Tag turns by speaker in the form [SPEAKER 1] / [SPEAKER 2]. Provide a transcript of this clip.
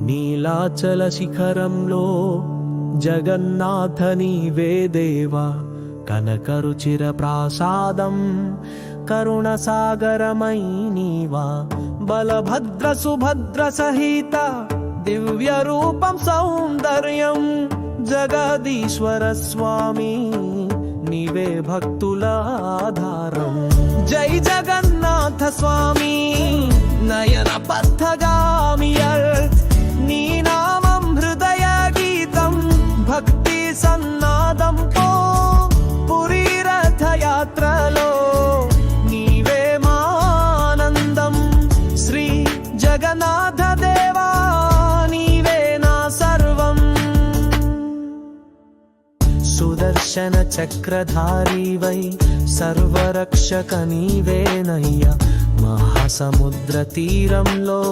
[SPEAKER 1] నీలాచల శిఖరంలో జగన్నాథ నీవే దేవా. కనకరుచిర ప్రాసాదం కరుణ సాగరమై నీవా. బలభద్ర సుభద్ర సహిత దివ్య రూపం సౌందర్యం జగదీశ్వర స్వామి నీవే భక్తుల ఆధారం. జై జగన్నాథ స్వామి నయన పథగా భక్తి సన్నాదం రథయాత్రలో నీవే మానందం. శ్రీ జగన్నాథ దేవా నీవే నా సర్వం. సుదర్శన చక్రధారి వై సర్వరక్షక నీవేనయ్యా మహాసముద్ర తీరంలో